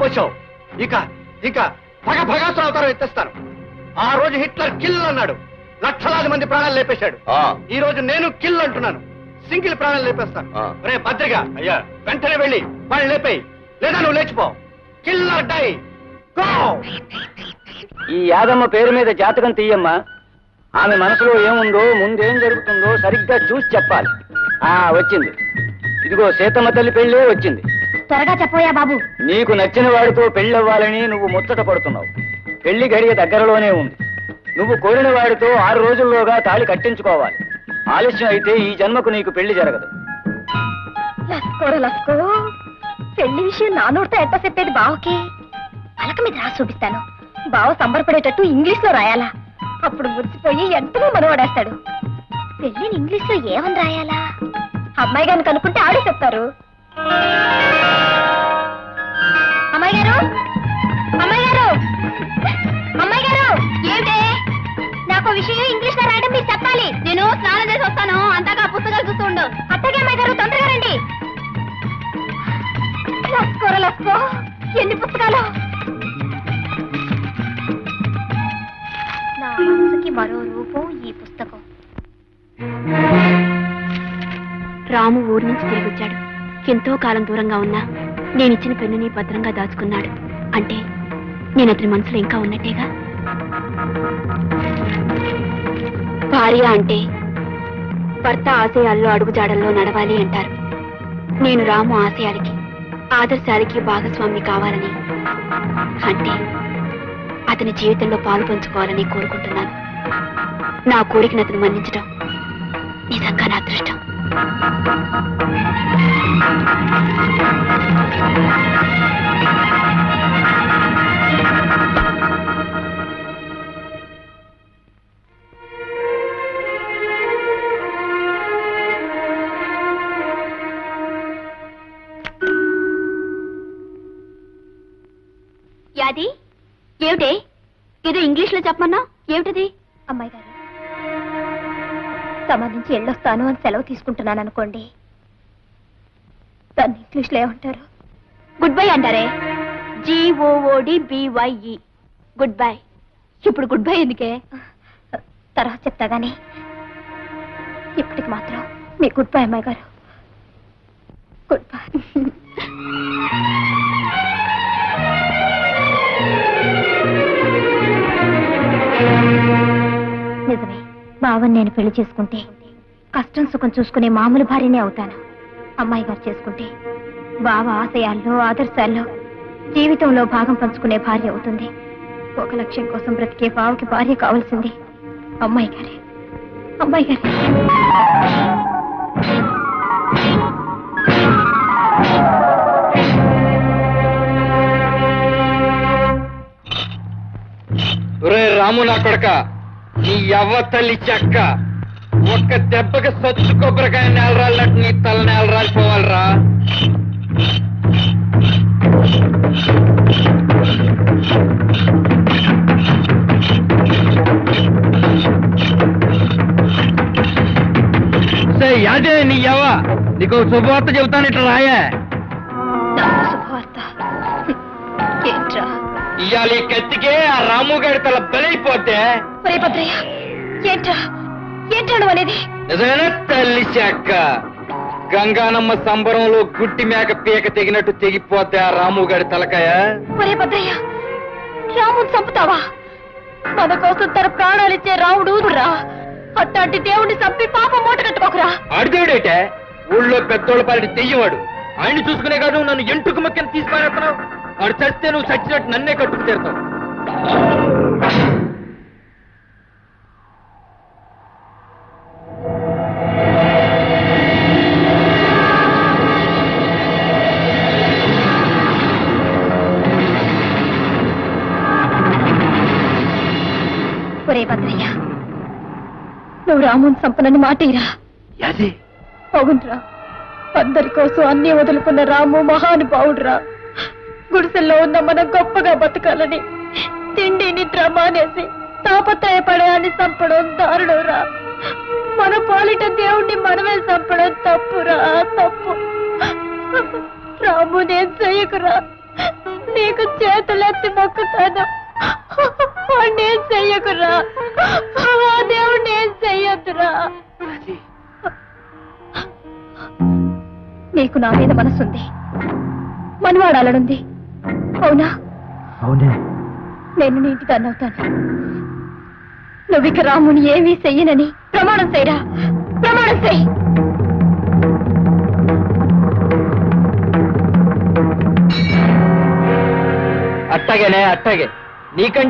పోసావు ఇక ఇక పగ భగాసుల అవతారం ఎత్తేస్తాను ఆ రోజు హిట్లర్ కిల్ అన్నాడు. లక్షలాది మంది ప్రాణాలు లేపేశాడు. ఆ, ఈ రోజు నేను కిల్ అంటున్నాను. సింగిల్ ప్రాణాలు లేపేస్తాను. రే భద్రిక అయ్యా. వెంటనే వెళ్ళి వాళ్ళు లేపేయి. లేదా నువ్వు లేచిపో. Killer die. గో! ఈ యాదమ్మ పేరు మీద జాతకం తీయమ్మా. ఆమె మనసులో ఏముందో ముందేం జరుగుతుందో సరిగ్గా చూసి చెప్పాలి. ఆ వచ్చింది. ఇదిగో సీతమ్మ తల్లి పెళ్ళే వచ్చింది. త్వరగా చెప్పోయా బాబు. నీకు నచ్చిన వాడితో పెళ్ళవ్వాలని నువ్వు ముచ్చట పడుతున్నావు. పెళ్ళి గడియ దగ్గరలోనే ఉంది. నువ్వు కోరిన వాడితో ఆరు రోజుల్లోగా తాళి కట్టించుకోవాలి. ఆలస్యం అయితే ఈ జన్మకు నీకు పెళ్ళి జరగదు. లస్కోరు లస్కో పెళ్ళి విషయం నా నోటితో ఎట్ట చెప్పేది బావకి? పలక మీద రాసి చూపిస్తాను. బావ సంబరపడేటట్టు ఇంగ్లీష్లో రాయాలా? అప్పుడు మురిసిపోయి ఎంతనే మనవాడేస్తాడు? పెళ్ళిని ఇంగ్లీష్లో ఏమని రాయాలా? అమ్మాయి గారిని కనుక్కుంటే ఆడే చెప్తారు. అమ్మాయి గారు? అమ్మాయి గారు? అమ్మాయి గారు? ఏమిటే నాకు విషయం ఇంగ్లీష్లో రాయడం మీరు చెప్పాలి. నేను స్నానం చేసి వస్తాను. అంతగా పుస్తకాలు చూస్తూ ఉండు. అమ్మాయి గారు తొందరగా రండి. లస్కోర లస్కో. ఎన్ని పుస్తకాలు? నా మనసుకి మరో రూపం ఈ పుస్తకం. రాము ఊరి నుంచి తిరిగి వచ్చాడు. ఎంతో కాలం దూరంగా ఉన్నా నేనిచ్చిన పెన్నుని భద్రంగా దాచుకున్నాడు. అంటే నేను అతని మనసులో ఇంకా ఉన్నట్టేగా? భార్య అంటే భర్త ఆశయాల్లో అడుగుజాడల్లో నడవాలి అంటారు. నేను రాము ఆశయాలకి ఆదర్శాలకి భాగస్వామి కావాలని. అంటే అతని జీవితంలో పాలు పంచుకోవాలని కోరుకుంటున్నాను. నా కోరికను అతను మన్నించడం నిజంగా నా అదృష్టం. యాది? ఏమిటే? ఏదో ఇంగ్లీష్లో చెప్పమన్నా ఏమిటది? అమ్మాయి గారు సంబంధించి వెళ్ళొస్తాను అని సెలవు తీసుకుంటున్నాను అనుకోండి. దాన్ని ఇంగ్లీష్లో ఏమంటారు? గుడ్ బై అంటారే. G O O D B Y E good bye. ఇప్పుడు గుడ్ బై ఎందుకే? తర్వాత చెప్తా గానీ. ఇప్పటికి మాత్రం మీ గుడ్ బై అమ్మాయి గారు. Good bye. బావని నేను పెళ్ళి చేసుకుంటే కష్టం సుఖం చూసుకునే మామూలు భార్యనే అవుతాను. అమ్మాయి గారు చేసుకుంటే బావ ఆశయాల్లో ఆదర్శాల్లో జీవితంలో భాగం పంచుకునే భార్య అవుతుంది. ఒక లక్ష్యం కోసం బ్రతికే బావకి భార్య కావాల్సింది అమ్మాయి గారే. అమ్మాయి గారే. రాము నా కొడక. నీ యవ్వ తల్లి చెక్క. ఒక్క దెబ్బకి సత్తు కొబ్బరికాయ నేలరాలినట్టు నీ తల నేలరాలిపోవాలరా. యాదే నీ యవ్వ. నీకు శుభవార్త చెబుతాను ఇట్లా రాయే. నాకు శుభవార్త. ఏంట్రా? ఇవాళ ఈ కత్తికే ఆ రాము గారి తల భద్రయ్య నువ్వు అనేది? నిజమేనా తల్లి చెక్క గంగానమ్మ సంబరంలో గుడ్డి మేక పీక తెగినట్టు తెగిపోతే ఆ రాము గారి తలకాయ? ఒరే భద్రయ్య రాముని చంపుతావా? మన కోసం తన ప్రాణాలిచ్చే రాముడు రా అట్లాంటి దేవుణ్ణి చంపి పాపం మూట కట్టుకోకురా. ఆడిదేవుడేటే ఊళ్ళో పెద్దోళ్ళ పాలిటి తెయ్యవాడు ఆయన్ని చూసుకునే కాదు నన్ను ఎంటుకు మక్కన తీసి పారేస్తున్నావు వాడు చస్తే నువ్వు చచ్చినట్టు నన్నే కట్టుకు తీరుతావు. ఒరే భద్రయ్య నువ్వు రాముని చంపనని మాటిరా. అవునరా అందరి కోసం అన్ని వదులుకున్న రాము మహానుభావుడురా. గుడిసెల్లో ఉన్న మనం గొప్పగా బతకాలని తిండి నిద్ర మానేసి తాపత్రయపడే అని చంపడం దారుణంరా. మన పాలిట దేవుణ్ణి మనమే చంపడం తప్పురా తప్పు. రాము నేను చెయ్యకురా నీకు చేతులెత్తి మొక్కుతాను. చెయ్యకురా ఆ దేవుడు నేను చెయ్యొద్దురా. నీకు నా మీద మనసుంది. మనవాడాలనుంది అవునా? అవునే. నేను నీ ఇంటి దాన్ని అవుతాను. నువ్వు ఇక రాముని ఏమీ చెయ్యనని ప్రమాణం చేయరా? ప్రమాణం చెయ్యి అట్టగేనే అట్టగే. నీకంటే